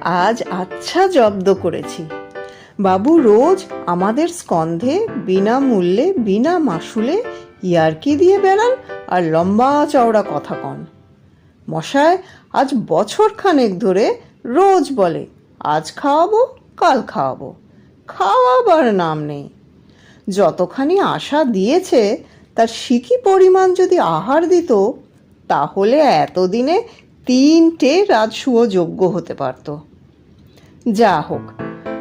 আজ আচ্ছা জব্দ করেছি। বাবু রোজ আমাদের স্কন্ধে বিনামূল্যে, বিনা মাসুলে ইয়ারকি দিয়ে বেড়ান আর লম্বা চওড়া কথা কন। মশায়, আজ বছর খানেক ধরে রোজ বলে, আজ খাওয়াবো, কাল খাওয়াবো। খাওয়াবার নাম নেই। যতখানি আশা দিয়েছে, তার সিকি পরিমাণ যদি আহার দিত, তাহলে এতদিনে তিনটে রাজসুয় যোগ্য হতে পারত। যা হোক,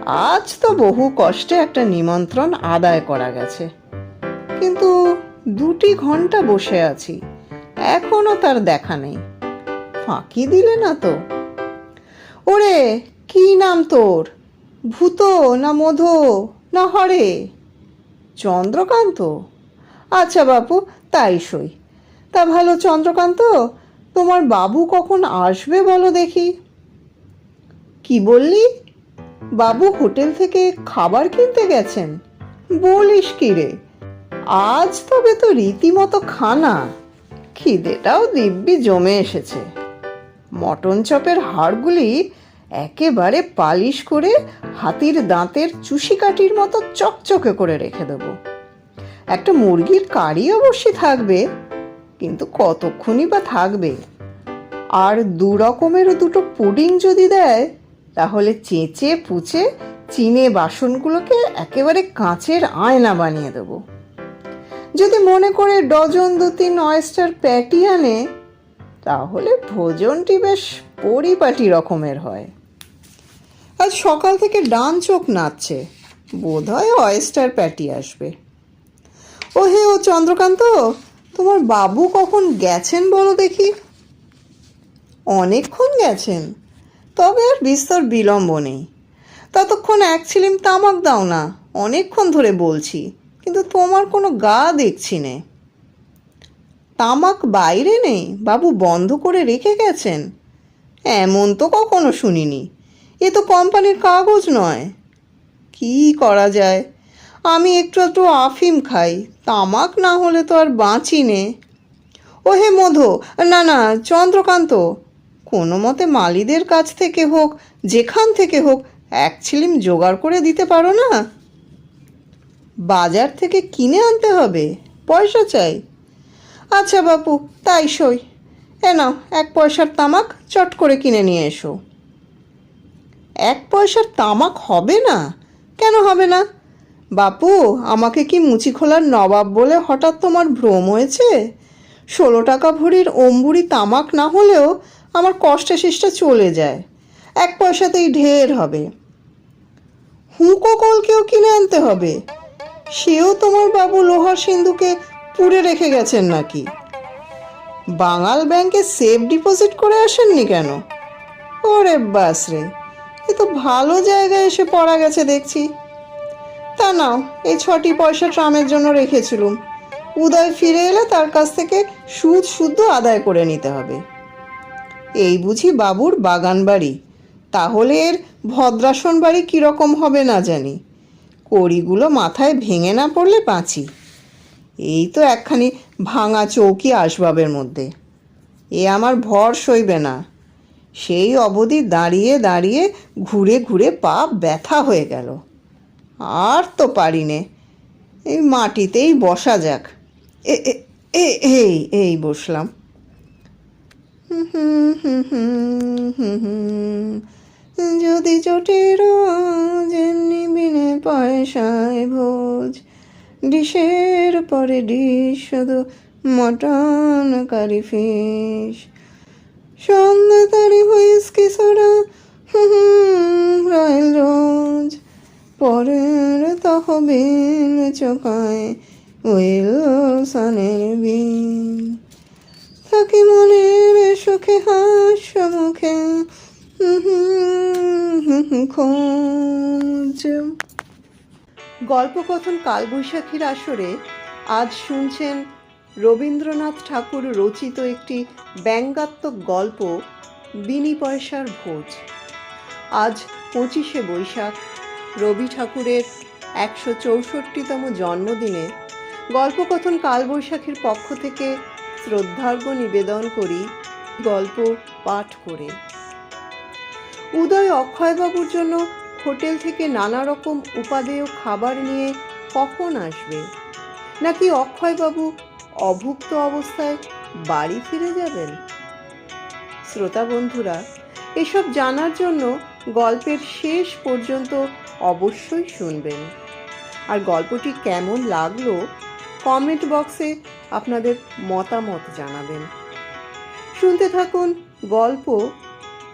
আজ তো বহু কষ্টে একটা নিমন্ত্রণ আদায় করা গেছে। কিন্তু দুটি ঘণ্টা বসে আছি, এখনও তার দেখা নেই। ফাঁকি দিলে না তো? ওরে, কি নাম তোর? ভূত না মধু না হরে? চন্দ্রকান্ত? আচ্ছা বাপু, তাই সই। তা ভালো চন্দ্রকান্ত তোমার বাবু কখন আসবে বলো দেখি। কি বললি? বাবু হোটেল থেকে খাবার কিনতে গেছেন। বলিস কি রে? আজ তবে তো রীতিমতো খানা। খিদেটাও দিব্যি জমে এসেছে। মটন চপের হাড়গুলি একেবারে পালিশ করে হাতির দাঁতের চুষিকাঠির মতো চকচকে করে রেখে দেবো। একটা মুরগির কারি অবশ্যই থাকবে। কিন্তু কতক্ষণই বা থাকবে? আর দু রকমের দুটো পুডিং যদি দেয়, তাহলে চেঁচে পুচে চিনে বাসনগুলোকে একেবারে কাঁচের আয়না বানিয়ে দেবো। যদি মনে করে ডজন দু তিন অয়েস্টার প্যাটি আনে, তাহলে ভোজনটি বেশ পরিপাটি রকমের হয়। আজ সকাল থেকে ডান চোখ নাচছে বোধহয় অয়েস্টার প্যাটি আসবে। ও হে ও চন্দ্রকান্ত তোমার বাবু কখন গেছেন বলো দেখি? অনেকক্ষণ গেছেন। তবে আর বিস্তর বিলম্ব নেই। ততক্ষণ এক ছিলিম তামাক দাও না, অনেকক্ষণ ধরে বলছি, কিন্তু তোমার কোনো গা দেখছি নে। তামাক বাইরে নেই, বাবু বন্ধ করে রেখে গেছেন। এমন তো কখনো শুনিনি। এ তো কোম্পানির কাগজ নয়। কি করা যায়? আমি একটু একটু আফিম খাই, তামাক না হলে তো আর বাঁচি নে। ও হে মধু, না না, চন্দ্রকান্ত, কোনো মতে মালিদের কাছ থেকে হোক, যেখান থেকে হোক, এক ছিলিম জোগাড় করে দিতে পারো না? বাজার থেকে কিনে আনতে হবে, পয়সা চাই। আচ্ছা বাপু, তাই সই। এ নাও, এক পয়সার তামাক চট করে কিনে নিয়ে এসো। এক পয়সার তামাক হবে না? কেন হবে না? বাপু, আমাকে কি মুচি খোলার নবাব বলে হঠাৎ তোমার ভ্রম হয়েছে? ষোলো টাকা ভরির অম্বুরি তামাক না হলেও আমার কষ্টে শিষ্টা চলে যায়। এক পয়সাতেই ঢের হবে। হুঁকো কলকেও কিনে আনতে হবে। সেও তোমার বাবু লোহার সিন্ধুকে পুড়ে রেখে গেছেন নাকি? বাঙাল ব্যাংকে সেফ ডিপোজিট করে আসেননি কেন? ওরে বাস রে এ তো ভালো জায়গায় এসে পড়া গেছে দেখছি। তা নাও এই ছটি পয়সা ট্রামের জন্য রেখেছিলুম। উদয় ফিরে এলে তার কাছ থেকে সুদ শুদ্ধ আদায় করে নিতে হবে। এই বুঝি বাবুর বাগান বাড়ি। তাহলে এর ভদ্রাসন বাড়ি কীরকম হবে না জানি। কড়িগুলো মাথায় ভেঙে না পড়লে বাঁচি। এই তো একখানি ভাঙা চৌকি আসবাবের মধ্যে। এ আমার ভর সইবে না। সেই অবধি দাঁড়িয়ে দাঁড়িয়ে ঘুরে ঘুরে পা ব্যথা হয়ে গেল। আর তো পারি নে। এই মাটিতেই বসা যাক। এ এই এই বসলাম। হুম। যদি জোটের যেমনি বিনে পয়সায় ভোজ। ডিশের পরে ডিশ, শুধু মটন, কারি ফিশ। সন্ধ্যা তারি whisky, soda, hmm royal rose. পরের তহবিল চোখায় উইলসনের বিন থাকি মনের সুখে হাস্য মুখে খোঁজ। গল্পকথন কালবৈশাখীর আসরে আজ শুনছেন রবীন্দ্রনাথ ঠাকুর রচিত একটি ব্যঙ্গাত্মক গল্প, বিনি পয়সার ভোজ। আজ পঁচিশে বৈশাখ। রবি ঠাকুরের একশো চৌষট্টিতম জন্মদিনে গল্পকথন কালবৈশাখীর পক্ষ থেকে শ্রদ্ধার্ঘ্য নিবেদন করি গল্প পাঠ করে। উদয় অক্ষয়বাবুর জন্য হোটেল থেকে নানা রকম উপাদেয় খাবার নিয়ে কখন আসবে? নাকি অক্ষয়বাবু অভুক্ত অবস্থায় বাড়ি ফিরে যাবেন? শ্রোতা বন্ধুরা, এসব জানার জন্য গল্পের শেষ পর্যন্ত অবশ্যই শুনবেন। আর গল্পটি কেমন লাগল কমেন্ট বক্সে আপনাদের মতামত জানাবেন। শুনতে থাকুন গল্প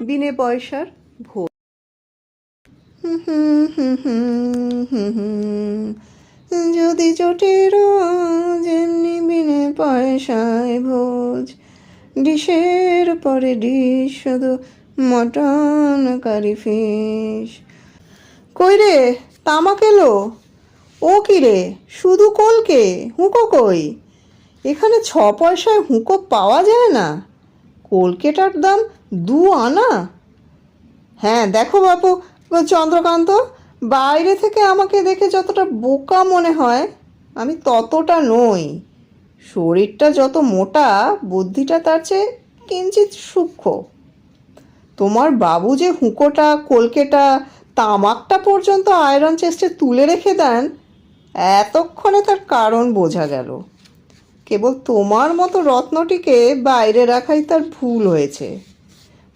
বিনে পয়সার ভোজ যদি জোটে রোজ, এমনি বিনে পয়সায় ভোজ। ডিশের পরে ডিশ, শুধু মটন, কারি ফিশ। কই রে? তামাক এলো। ও কি রে? শুধু কলকে হুঁকো কই? এখানে ছ পয়সায় হুঁকো পাওয়া যায় না। কলকেটার দাম দু আনা? হ্যাঁ দেখো বাপু চন্দ্রকান্ত, বাইরে থেকে আমাকে দেখে যতটা বোকা মনে হয়, আমি ততটা নই। শরীরটা যত মোটা, বুদ্ধিটা তার চেয়ে কিঞ্চিত সূক্ষ্ম। তোমার বাবু যে হুঁকোটা কলকেটা তামাকটা পর্যন্ত আয়রন চেস্টে তুলে রেখে দেন, এতক্ষণে তার কারণ বোঝা গেল। কেবল তোমার মতো রত্নটিকে বাইরে রাখাই তার ভুল হয়েছে।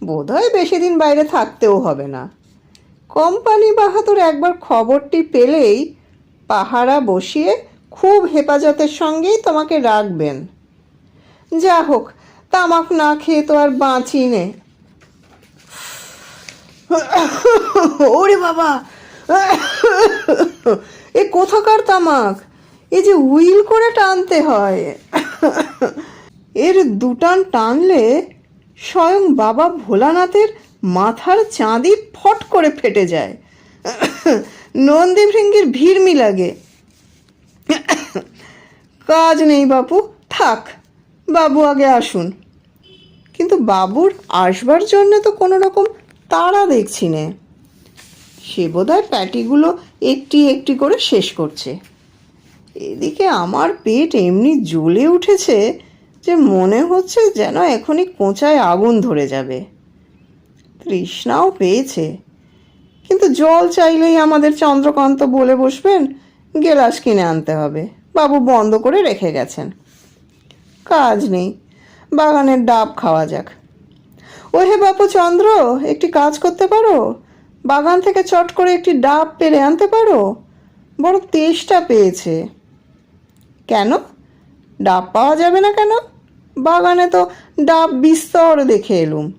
বোধহয় বেশি দিন বাইরে থাকতেও হবে না। কোম্পানি বাহাদুর একবার খবরটি পেলেই পাহারা বসিয়ে খুব হেফাজতের সঙ্গেই তোমাকে রাখবেন। যা হোক, তামাক না খেয়ে তো আর বাঁচি নে। ওরে বাবা। এ কোথাকার তামাক? এ যে হুইল করে টানতে হয়। এর দুটান টানলে স্বয়ং বাবা ভোলানাথের মাথার চাঁদি ফট করে ফেটে যায়। নন্দী ভৃঙ্গির ভিড়মি লাগে। কাজ নেই বাপু, থাক, বাবু আগে আসুন। কিন্তু বাবুর আসবার জন্য তো কোনো রকম তাড়া দেখছি নে। সে বোধহয় প্যাটিগুলো একটি একটি করে শেষ করছে। এদিকে আমার পেট এমনি জ্বলে উঠেছে যে মনে হচ্ছে যেন এখনই কোঁচায় আগুন ধরে যাবে। তৃষ্ণাও পেয়েছে। কিন্তু জল চাইলেই আমাদের চন্দ্রকান্ত বলে বসবেন, গেলাস কিনে আনতে হবে। বাবু বন্ধ করে রেখে গেছেন। কাজ নেই। বাগানের ডাব খাওয়া যাক। ও হে বাপু চন্দ্র, একটি কাজ করতে পারো? বাগান থেকে চট করে একটি ডাব পেরে আনতে পারো? বড় তেষ্টা পেয়েছে। কেন? ডাব পাওয়া যাবে না কেন? বাগানে তো ডাব বিস্তর দেখে এলুম।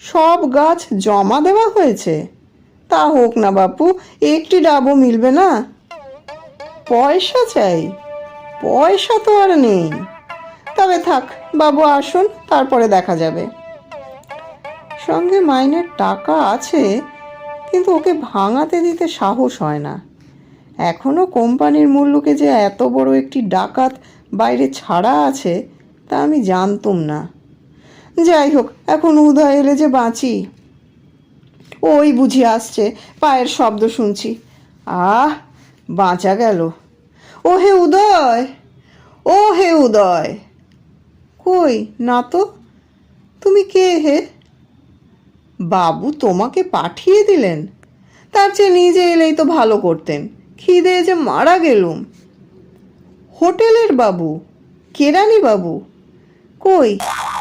সব গাছ জমা দেওয়া হয়েছে। তা হোক না বাপু, একটি ডাবও মিলবে না। পয়সা চাই। পয়সা তো আর নেই। তবে থাক, বাবু আসুন, তারপরে দেখা যাবে। সঙ্গে মাইনের টাকা আছে, কিন্তু ওকে ভাঙাতে দিতে সাহস হয় না। এখনও কোম্পানির মূল্যকে যে এত বড় একটি ডাকাত বাইরে ছাড়া আছে, তা আমি জানতুম না। যাই হোক, এখন উদয় এলে যে বাঁচি। ওই বুঝি আসছে, পায়ের শব্দ শুনছি। আহ, বাঁচা গেল। ও হে উদয় ও হে উদয়। কই, না তো? তুমি কে হে? বাবু তোমাকে পাঠিয়ে দিলেন। তার চেয়ে নিজে এলেই তো ভালো করতেন। খিদে যে মারা গেলুম। হোটেলের বাবু, কেরানি বাবু, কই?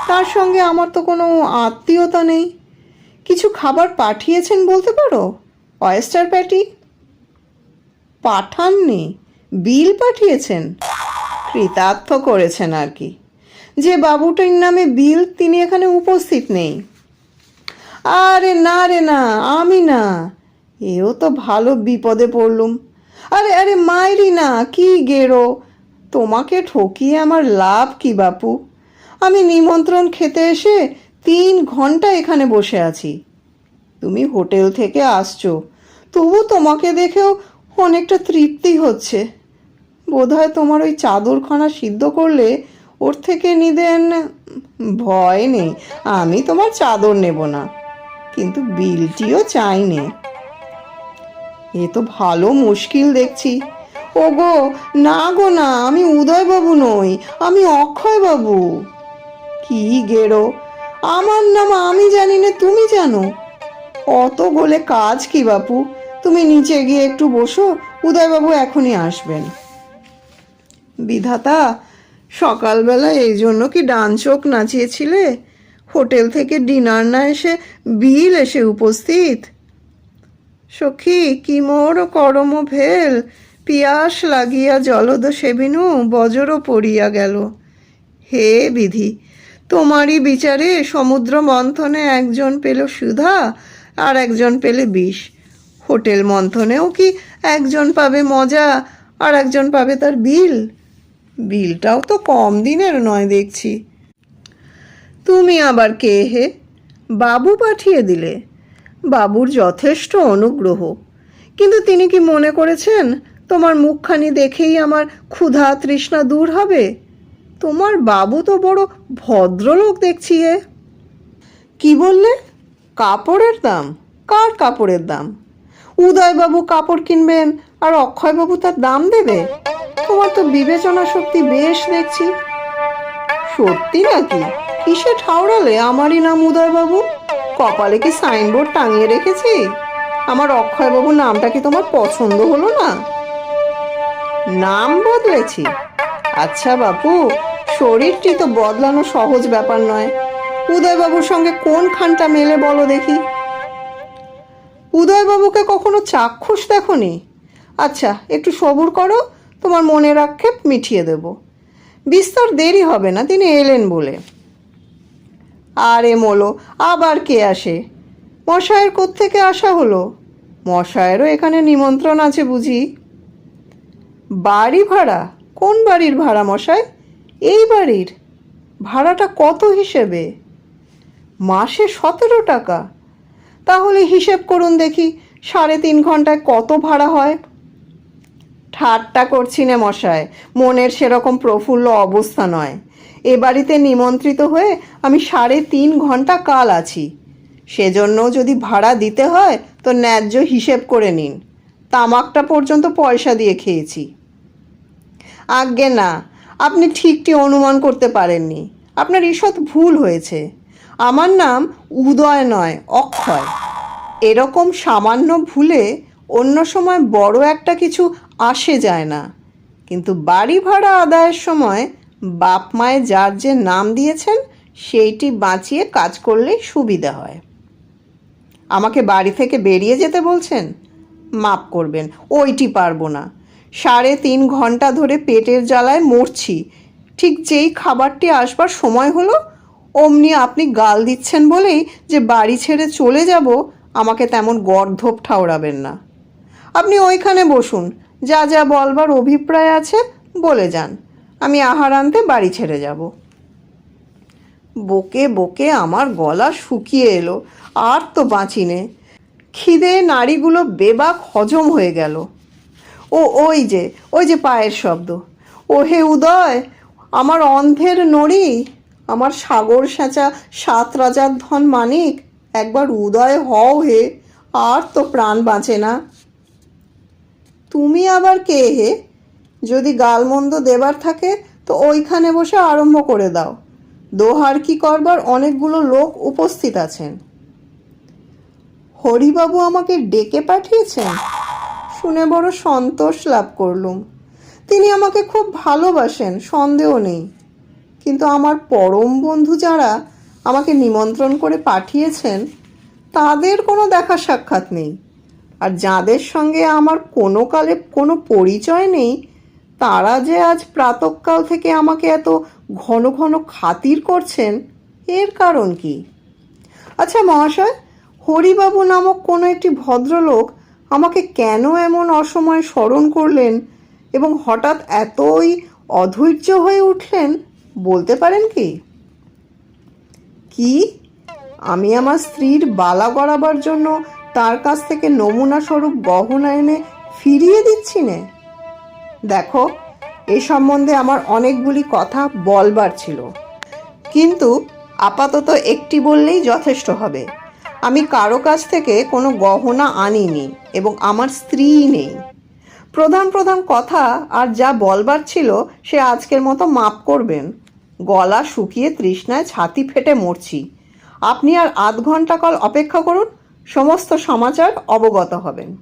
তার সঙ্গে আমার তো কোনো আত্মীয়তা নেই। কিছু খাবার পাঠিয়েছেন বলতে পারো? Oyster patty? পাঠাননি, বিল পাঠিয়েছেন? কৃতার্থ করেছেন আর কি। যে বাবুটার নামে বিল তিনি এখানে উপস্থিত নেই। আরে না রে না, আমি না। এও তো ভালো বিপদে পড়লুম। আরে আরে মাইরি না, কি গেরো। তোমাকে ঠকিয়ে আমার লাভ কি বাপু? আমি নিমন্ত্রণ খেতে এসে তিন ঘণ্টা এখানে বসে আছি। তুমি হোটেল থেকে আসছো, তবু তোমাকে দেখেও অনেকটা তৃপ্তি হচ্ছে। বোধহয় তোমার ওই চাদরখানা সিদ্ধ করলে ওর থেকে নিদেন ভয় নেই। আমি তোমার চাদর নেব না। কিন্তু বিলটিও চাইনি। এ তো ভালো মুশকিল দেখছি। ও গো না গো না, আমি উদয়বাবু নই, আমি অক্ষয়বাবু। কি গেরো, আমার নাম আমি জানি না, তুমি জানো। অত গোলে কাজ কি বাপু? তুমি নিচে গিয়ে একটু বসো, উদয়বাবু এখনই আসবেন। বিধাতা, সকালবেলা এই জন্য কি ডান চোখ নাচিয়েছিলে? হোটেল থেকে ডিনার না এসে বিল এসে উপস্থিত? সখী, কি মোর করম ভেল? পিয়াস লাগিয়া জলদ সেবিনু, বজরও পড়িয়া গেল। হে বিধি, তোমারই বিচারে সমুদ্র মন্থনে একজন পেল সুধা আর একজন পেলে বিষ। হোটেল মন্থনেও কি একজন পাবে মজা আর একজন পাবে তার বিল? বিলটাও তো কম দিনের নয় দেখছি। তুমি আবার কে হে? বাবু পাঠিয়ে দিলে। বাবুর যথেষ্ট অনুগ্রহ। কিন্তু তিনি কি মনে করেছেন, তোমার মুখখানি দেখেই আমার ক্ষুধা তৃষ্ণা দূর হবে? তোমার বাবু তো বড় ভদ্রলোক দেখছি এ কি বললে? কাপড়ের দাম। কার কাপড়ের দাম? উদয়বাবু কাপড় কিনবেন আর অক্ষয়বাবু তার দাম দেবে? তোমার তো বিবেচনা শক্তি বেশ দেখছি। সত্যি নাকি? কিসে ঠাউরালে আমারই নাম উদয়বাবু? কপালে কি সাইনবোর্ড টাঙিয়ে রেখেছি? আমার অক্ষয়বাবু নামটা কি তোমার পছন্দ হলো না? নাম বদলেছি। আচ্ছা বাপু, শরীরটি তো বদলানো সহজ ব্যাপার নয়। উদয়বাবুর সঙ্গে কোন খানটা মেলে বলো দেখি। উদয়বাবুকে কখনো চাক্ষুষ দেখনি? আচ্ছা একটু সবুর করো, তোমার মনের আক্ষেপ মিটিয়ে দেব। বিস্তর দেরি হবে না, তিনি এলেন বলে। আরে মোলো, আবার কে আসে? মশায়ের কোত্থেকে আসা হলো? মশায়েরও এখানে নিমন্ত্রণ আছে বুঝি? বাড়ি ভাড়া? কোন বাড়ির ভাড়া মশাই এই বাড়ির। ভাড়াটা কত হিসেবে? মাসে সতেরো টাকা। তাহলে হিসেব করুন দেখি, সাড়ে তিন ঘন্টায় কত ভাড়া হয়? ঠাট্টা করছি না মশাই মনের সেরকম প্রফুল্ল অবস্থা নয়। এ বাড়িতে নিমন্ত্রিত হয়ে আমি সাড়ে তিন ঘণ্টা কাল আছি। সেজন্য যদি ভাড়া দিতে হয়, তো ন্যায্য হিসেব করে নিন। তামাকটা পর্যন্ত পয়সা দিয়ে খেয়েছি। আজ্ঞে না, আপনি ঠিকটি অনুমান করতে পারেননি। আপনার ঈষৎ ভুল হয়েছে। আমার নাম উদয় নয়, অক্ষয়। এরকম সামান্য ভুলে অন্য সময় বড় একটা কিছু আসে যায় না। কিন্তু বাড়ি ভাড়া আদায়ের সময় বাপ মায়ে যার যে নাম দিয়েছেন, সেইটি বাঁচিয়ে কাজ করলেই সুবিধা হয়। আমাকে বাড়ি থেকে বেরিয়ে যেতে বলছেন? মাপ করবেন, ওইটি পারব না। সাড়ে তিন ঘণ্টা ধরে পেটের জ্বালায় মরছি। ঠিক যেই খাবারটি আসবার সময় হলো, অমনি আপনি গাল দিচ্ছেন বলেই যে বাড়ি ছেড়ে চলে যাব, আমাকে তেমন গর্ধপ ঠাওরাবেন না। আপনি ওইখানে বসুন, যা যা বলবার অভিপ্রায় আছে, বলে যান। আমি আহার আনতে বাড়ি ছেড়ে যাব। বকে বকে আমার গলা শুকিয়ে এলো, আর তো বাঁচিনে খিদে নাড়িগুলো বেবাক হজম হয়ে গেল। ও, ওই যে ওই যে পায়ের শব্দ। ও হে উদয়, আমার অন্ধের নড়ি, আমার সাগর সাঁচা সাত রাজার ধন মানিক, একবার উদয় হও হে, আর তো প্রাণ বাঁচে না। তুমি আবার কে হে? যদি গালমন্দ দেবার থাকে, তো ওইখানে বসে আরম্ভ করে দাও। দোহার কি করবার অনেকগুলো লোক উপস্থিত আছেন। হরিবাবু আমাকে ডেকে পাঠিয়েছেন? শুনে বড় সন্তোষ লাভ করলুম। তিনি আমাকে খুব ভালোবাসেন, সন্দেহ নেই। কিন্তু আমার পরম বন্ধু যারা আমাকে নিমন্ত্রণ করে পাঠিয়েছেন, তাদের কোনো দেখা সাক্ষাৎ নেই। আর যাদের সঙ্গে আমার কোনো কালে কোনো পরিচয় নেই তারা যে আজ প্রাতকাল থেকে আমাকে এত ঘন ঘন খাতির করছেন, এর কারণ কি? আচ্ছা মহাশয়, হরিবাবু নামক কোনো একটি ভদ্রলোক আমাকে কেন এমন অসময়ে স্মরণ করলেন এবং হঠাৎ এতই অধৈর্য হয়ে উঠলেন বলতে পারেন কি? কি? আমি আমার স্ত্রীর বালা গড়াবার জন্য তার কাছ থেকে নমুনা স্বরূপ গহনা এনে ফিরিয়ে দিচ্ছি নে? দেখো, এ সম্বন্ধে আমার অনেকগুলি কথা বলবার ছিল। কিন্তু আপাতত একটি বললেই যথেষ্ট হবে। আমি কারও কাছ থেকে কোনো গহনা আনিনি এবং আমার স্ত্রী নেই। প্রধান প্রধান কথা আর যা বলবার ছিল সে আজকের মতো মাপ করবেন। গলা শুকিয়ে তৃষ্ণায় ছাতি ফেটে মরছি। আপনি আর আধ ঘণ্টা কাল অপেক্ষা করুন, সমস্ত সমাচার অবগত হবেন।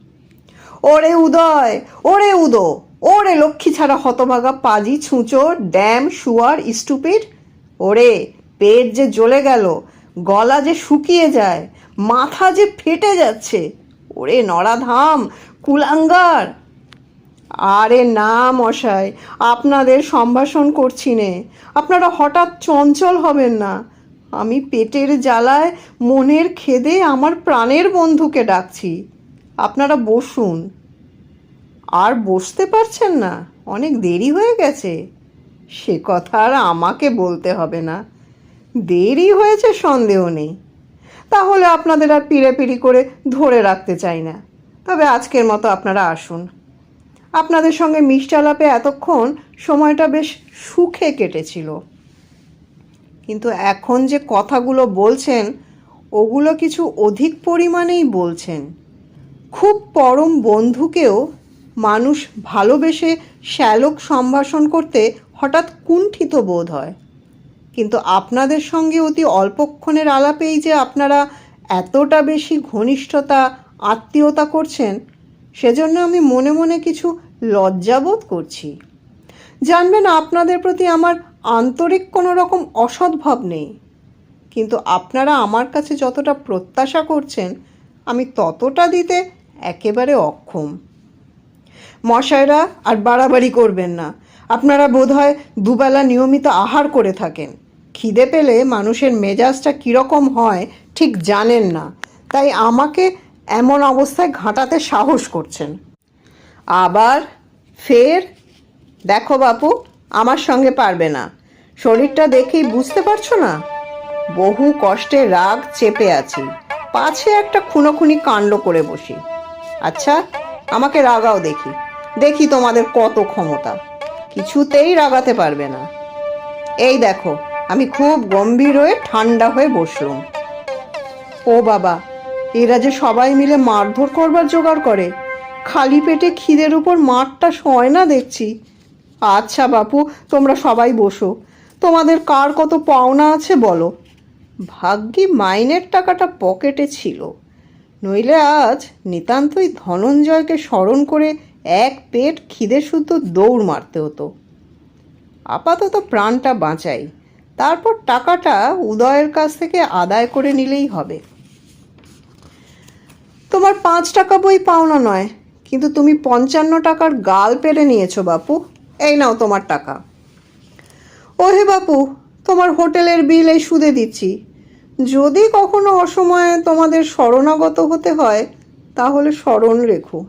ওরে উদয়, ওরে উদো! ওরে লক্ষ্মী ছাড়া হতভাগা পাজি ছুঁচো ড্যাম, শুয়ার স্টুপিড ওরে, পেট যে জ্বলে গেল, গলা যে শুকিয়ে যায়, মাথা যে ফেটে যাচ্ছে, ওরে নরাধাম কুলাঙ্গার। আরে না মশাই, আপনাদের সম্ভাষণ করছি নে। আপনারা হঠাৎ চঞ্চল হবেন না। আমি পেটের জ্বালায় মনের খেদে আমার প্রাণের বন্ধুকে ডাকছি। আপনারা বসুন। আর বসতে পারছেন না। অনেক দেরি হয়ে গেছে। সে কথা আর আমাকে বলতে হবে না। দেরি হয়েছে, সন্দেহ নেই। তাহলে আপনাদের আর পিড়েপিড়ি করে ধরে রাখতে চাই না। তবে আজকের মতো আপনারা আসুন। আপনাদের সঙ্গে মিষ্টালাপে এতক্ষণ সময়টা বেশ সুখে কেটেছিল। কিন্তু এখন যে কথাগুলো বলছেন, ওগুলো কিছু অধিক পরিমাণেই বলছেন। খুব পরম বন্ধুকেও মানুষ ভালোবেসে শ্যালক সম্ভাষণ করতে হঠাৎ কুণ্ঠিত বোধ হয়। কিন্তু আপনাদের সঙ্গে অতি অল্পক্ষণের আলাপেই যে আপনারা এতটা বেশি ঘনিষ্ঠতা, আত্মীয়তা করছেন, সেজন্য আমি মনে মনে কিছু লজ্জাবোধ করছি। জানবেন আপনাদের প্রতি আমার আন্তরিক কোনো রকম অসদ্ভাব নেই। কিন্তু আপনারা আমার কাছে যতটা প্রত্যাশা করছেন, আমি ততটা দিতে একেবারে অক্ষম। মশাইরা আর বাড়াবাড়ি করবেন না। আপনারা বোধহয় দুবেলা নিয়মিত আহার করে থাকেন। খিদে পেলে মানুষের মেজাজটা কীরকম হয় ঠিক জানেন না। তাই আমাকে এমন অবস্থায় ঘাঁটাতে সাহস করছেন। আবার ফের, দেখো বাপু, আমার সঙ্গে পারবে না। শরীরটা দেখেই বুঝতে পারছ না? বহু কষ্টে রাগ চেপে আছি। পাছে একটা খুনোখুনি কাণ্ড করে বসি। আচ্ছা আমাকে রাগাও দেখি। দেখি তোমাদের কত ক্ষমতা। কিছুতেই রাগাতে পারবে না। এই দেখো, আমি খুব গম্ভীর হয়ে ঠান্ডা হয়ে বসলুম। ও বাবা, এরা যে সবাই মিলে মারধর করবার জোগাড় করে, খালি পেটে খিদের উপর মাঠটা সয় না দেখছি। আচ্ছা বাপু, তোমরা সবাই বসো। তোমাদের কার কত পাওনা আছে বলো। ভাগ্যি মাইনের টাকাটা পকেটে ছিল। নইলে আজ নিতান্তই ধনঞ্জয়কে স্মরণ করে এক পেট খিদে শুদ্ধ দৌড় মারতে হতো। আপাতত প্রাণটা বাঁচাই। তারপর টাকাটা উদয়ের কাছ থেকে আদায় করে নিলেই হবে। তোমার পাঁচ টাকা বই পাওনা নয়, কিন্তু তুমি পঞ্চান্ন টাকার গাল পেরে নিয়েছো বাপু। এই নাও তোমার টাকা। ও হে বাপু, তোমার হোটেলের বিল এই সুদে দিচ্ছি। যদি কখনো অসময়ে তোমাদের শরণাগত হতে হয়, তাহলে স্মরণ রেখো।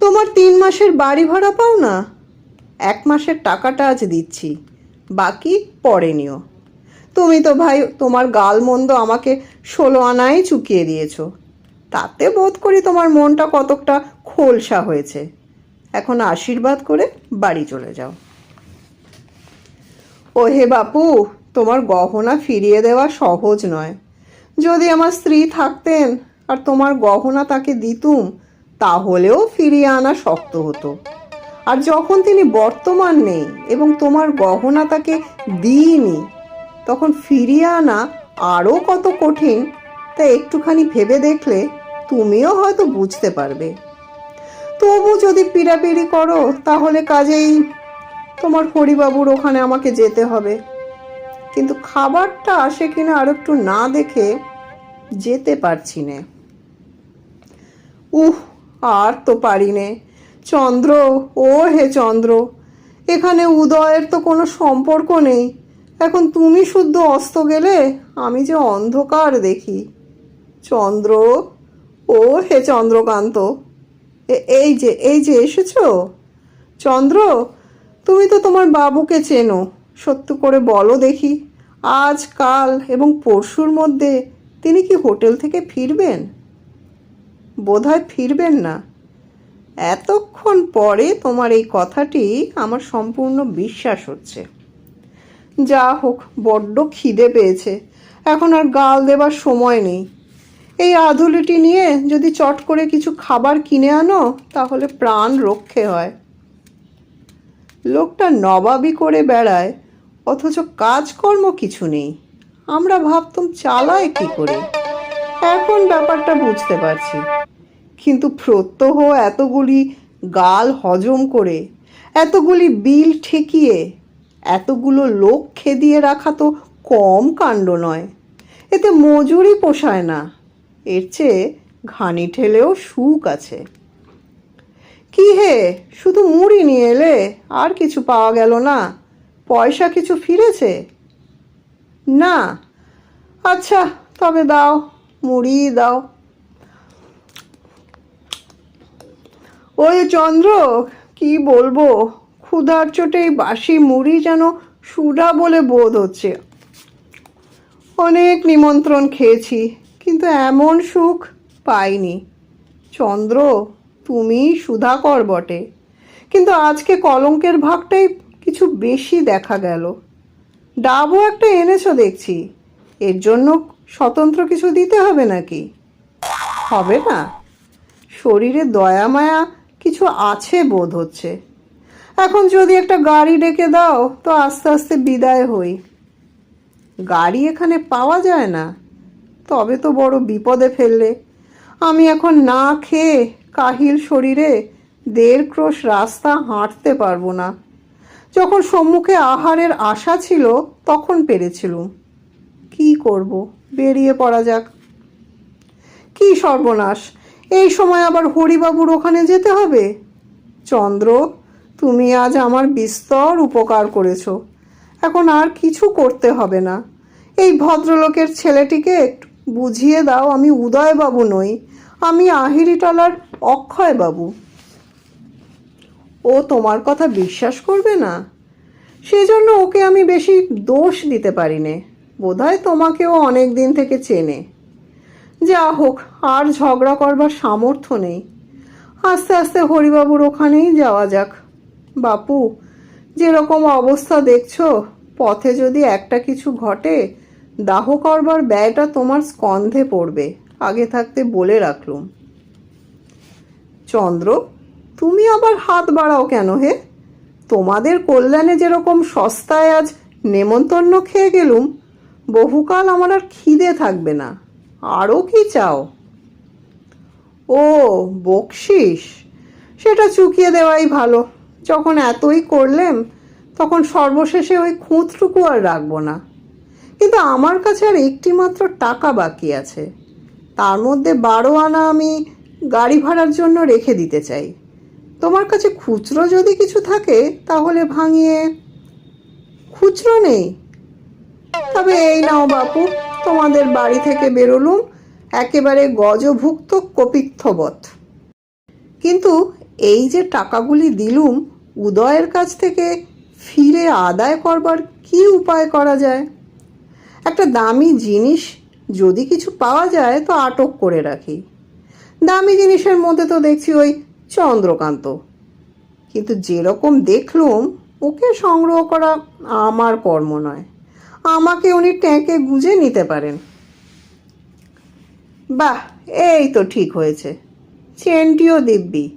তোমার তিন মাসের বাড়ি ভাড়া পাও না? এক মাসের টাকাটা আজ দিচ্ছি, বাকি পরে নিও। তুমি তো ভাই, তোমার গালমন্দ আমাকে ষোলো আনায় চুকিয়ে দিয়েছ। তাতে বোধ করি তোমার মনটা কতকটা খোলসা হয়েছে। এখন আশীর্বাদ করে বাড়ি চলে যাও। ও হে বাপু, তোমার গহনা ফিরিয়ে দেওয়া সহজ নয়। যদি আমার স্ত্রী থাকতেন আর তোমার গহনা তাকে দিতুম তাহলেও ফিরিয়ে আনা শক্ত হতো। আর যখন তিনি বর্তমান নেই এবং তোমার গহনা তাকে দিইনি, তখন ফিরিয়ে আনা আরও কত কঠিন, তা একটুখানি ভেবে দেখলে তুমিও হয়তো বুঝতে পারবে। তবু যদি পিড়াপিড়ি করো, তাহলে কাজেই তোমার হরিবাবুর ওখানে আমাকে যেতে হবে। কিন্তু খাবারটা আসে কিনা আর একটু না দেখে যেতে পারছি না। উহ আর তো পারি নে। চন্দ্র, ও হে চন্দ্র, এখানে উদয়ের তো কোনো সম্পর্ক নেই। এখন তুমি শুদ্ধ অস্ত গেলে আমি যে অন্ধকার দেখি। চন্দ্র, ও হে চন্দ্রকান্ত এই যে এই যে এসেছ? চন্দ্র, তুমি তো তোমার বাবুকে চেনো। সত্য করে বলো দেখি, আজ, কাল এবং পরশুর মধ্যে তিনি কি হোটেল থেকে ফিরবেন? বোধহয় ফিরবেন না। এতক্ষণ পরে তোমার এই কথাটি আমার সম্পূর্ণ বিশ্বাস হচ্ছে। যা হোক, বড্ড খিদে পেয়েছে। এখন আর গাল দেবার সময় নেই। এই আধুলিটি নিয়ে যদি চট করে কিছু খাবার কিনে আনো, তাহলে প্রাণ রক্ষে হয়। লোকটা নবাবি করে বেড়ায়, অথচ কাজকর্ম কিছু নেই। আমরা ভাবতাম, চালায় কি করে? এখন ব্যাপারটা বুঝতে পারছি। কিন্তু প্রত্যহ এতগুলি গাল হজম করে, এতগুলি বিল ঠেকিয়ে, এতগুলো লোক খেদিয়ে রাখা তো কম কাণ্ড নয়। এতে মজুরি পোষায় না, এর চেয়ে ঘানি ঠেলেও সুখ আছে। কি হে, শুধু মুড়ি নিয়ে এলে আর কিছু পাওয়া গেল না, পয়সা কিছু ফিরেছে? না আচ্ছা তবে দাও মুড়ি দাও। ওই চন্দ্র, কি বলব? ক্ষুধার চোটে বাসি মুড়ি যেন সুডা বলে বোধ হচ্ছে। অনেক নিমন্ত্রণ খেয়েছি, কিন্তু এমন সুখ পাইনি। চন্দ্র, তুমি সুধাকর বটে। কিন্তু আজকে কলঙ্কের ভাগটাই কিছু বেশি দেখা গেল। ডাবও একটা এনেছো দেখছি। এর জন্য স্বতন্ত্র কিছু দিতে হবে নাকি? হবে না। শরীরে দয়া মায়া কিছু আছে বোধ হচ্ছে। এখন যদি একটা গাড়ি ডেকে দাও, তো আস্তে আস্তে বিদায় হই। গাড়ি এখানে পাওয়া যায় না। তবে তো বড় বিপদে ফেললে। আমি এখন না খেয়ে কাহিল শরীরে দেড় ক্রোশ রাস্তা হাঁটতে পারব না। যখন সম্মুখে আহারের আশা ছিল, তখন পেরেছিলুম। কি করব? বেরিয়ে পড়া যাক। কি সর্বনাশ! এই সময় আবার হরিবাবুর ওখানে যেতে হবে? চন্দ্র, তুমি আজ আমার বিস্তর উপকার করেছ। এখন আর কিছু করতে হবে না। এই ভদ্রলোকের ছেলেটিকে বুঝিয়ে দাও, আমি উদয়বাবু নই, আমি আহিরিটলার অক্ষয়বাবু। ও তোমার কথা বিশ্বাস করবে না? সেজন্য ওকে আমি বেশি দোষ দিতে পারি নে বোধহয় তোমাকেও অনেক দিন থেকে চেনে। যা হোক, আর ঝগড়া করবার সামর্থ্য নেই। আস্তে আস্তে হরিবাবুর ওখানেই যাওয়া যাক। বাপু, যেরকম অবস্থা দেখছ, পথে যদি একটা কিছু ঘটে, দাহ করবার ব্যয়টা তোমার স্কন্ধে পড়বে। আগে থাকতে বলে রাখলুম। চন্দ্র, তুমি আবার হাত বাড়াও কেন হে? তোমাদের কল্যাণে যেরকম সস্তায় আজ নেমন্তন্ন খেয়ে গেলুম, বহুকাল আমার আর খিদে থাকবে না। আরও কি চাও? ও, বকশিস। সেটা চুকিয়ে দেওয়াই ভালো। যখন এতই করলেম, তখন সর্বশেষে ওই খুঁতটুকু আর রাখব না। কিন্তু আমার কাছে আর একটি মাত্র টাকা বাকি আছে। তার মধ্যে বারো আনা আমি গাড়ি ভাড়ার জন্য রেখে দিতে চাই। তোমার কাছে খুচরো যদি কিছু থাকে, তাহলে ভাঙিয়ে খুচরো নেই। তবে এই নাও বাপু। তোমাদের বাড়ি থেকে বেরোলুম, একেবারে গজভুক্ত কপিত্থবৎ কিন্তু এই যে টাকাগুলি দিলুম, উদয়ের কাছ থেকে ফিরে আদায় করবার কি উপায় করা যায়? একটা দামি জিনিস যদি কিছু পাওয়া যায় তো আটক করে রাখি। দামি জিনিসের মধ্যে তো দেখছি ওই চন্দ্রকান্ত। কিন্তু যেরকম দেখলুম, ওকে সংগ্রহ করা আমার কর্ম নয়। আমাকে উনি ট্যাঁকে গুঁজে নিতে পারেন। বাহ, এই তো ঠিক হয়েছে। চেনটিও দিব্যি।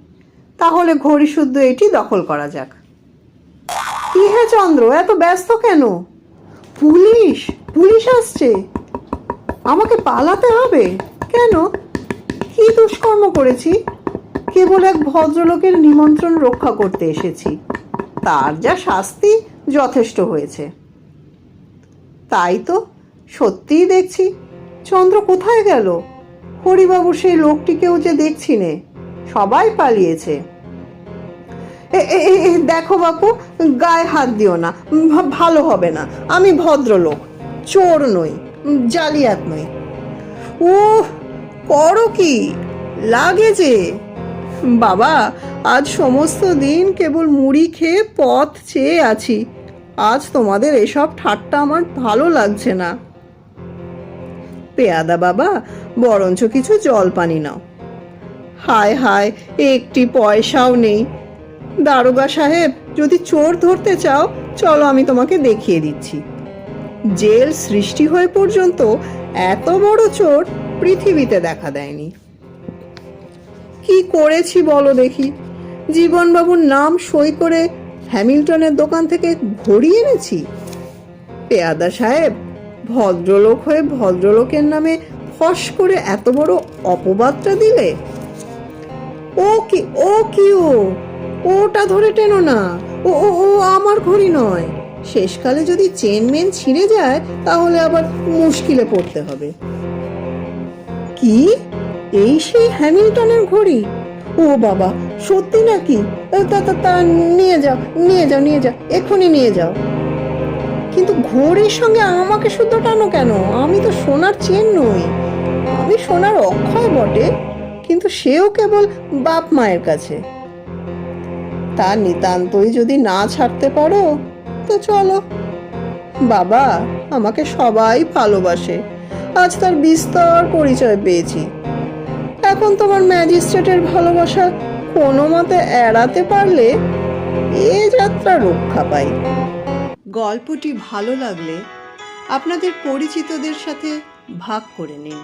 তাহলে ঘড়ি শুদ্ধ এটি দখল করা যাক। কি হ্যাঁ চন্দ্র, এত ব্যস্ত কেন? পুলিশ পুলিশ আসছে। আমাকে পালাতে হবে? কেন? কি দুষ্কর্ম করেছি? কেবল এক ভদ্রলোকের নিমন্ত্রণ রক্ষা করতে এসেছি। তার যা শাস্তি যথেষ্ট হয়েছে। তাই তো, সত্যিই দেখছি। চন্দ্র কোথায় গেল? হরিবাবুর সেই লোকটিকেও যে দেখছি নে, সবাই পালিয়েছে। দেখো বাপু, গায়ে হাত দিও না ভালো হবে না, আমি ভদ্রলোক, চোর নই জালিয়াত নই। ও করো কি, লাগে যে। বাবা, আজ সমস্ত দিন কেবল মুড়ি খেয়ে পথ চেয়ে আছি আজ তোমাদের এসব ঠাট্টা আমার ভালো লাগছে না। পেয়াদা বাবা, বরঞ্চ কিছু জল পানি নাও। হায় হায়, একটি পয়সাও নেই। দারোগা সাহেব, যদি চোর ধরতে চাও, চলো আমি তোমাকে দেখিয়ে দিচ্ছি। জেল সৃষ্টি হয়ে পর্যন্ত এত বড় চোর পৃথিবীতে দেখা দেয়নি। কি করেছি বলো দেখি। জীবনবাবুর নাম সই করে হ্যামিল্টনের দোকান থেকে ঘড়ি এনেছি। পেয়াদা সাহেব ভদ্রলোক হয়ে ভদ্রলোকের নামে ফস করে এত বড় অপবাদটা দিলে। ও কি ও কি ও? ওটা ধরে টেনো না। ও ও ও আমার ঘড়ি নয়। শেষকালে যদি চেন মেন ছিঁড়ে যায়, তাহলে আবার মুশকিলে পড়তে হবে। কি? এই সেই হ্যামিল্টনের ঘড়ি? ও বাবা, সত্যি নাকি? তা তা নিয়ে যাও নিয়ে যাও নিয়ে যাও, এক্ষুনি নিয়ে যাও। কিন্তু ঘড়ির সঙ্গে আমাকে শুদ্ধ টানো কেন? আমি তো সোনার চেন নই। আমি সোনার অক্ষয় বটে, কিন্তু সেও কেবল বাপ মায়ের কাছে। তা নিতান্তই যদি না ছাড়তে পারো, তো চলো। বাবা, আমাকে সবাই ভালোবাসে। আজ তার বিস্তর পরিচয় পেয়েছি। এখন তোমার ম্যাজিস্ট্রেটের ভালোবাসা কোনো মতে এড়াতে পারলে এ যাত্রা রক্ষা পাই। গল্পটি ভালো লাগলে আপনাদের পরিচিতদের সাথে ভাগ করে নিন।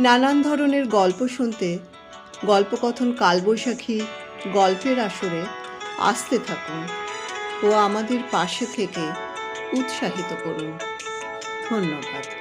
নানান ধরনের গল্প শুনতে গল্পকথন কালবৈশাখী গল্পের আসরে আসতে থাকুন ও আমাদের পাশে থেকে উৎসাহিত করুন। ধন্যবাদ।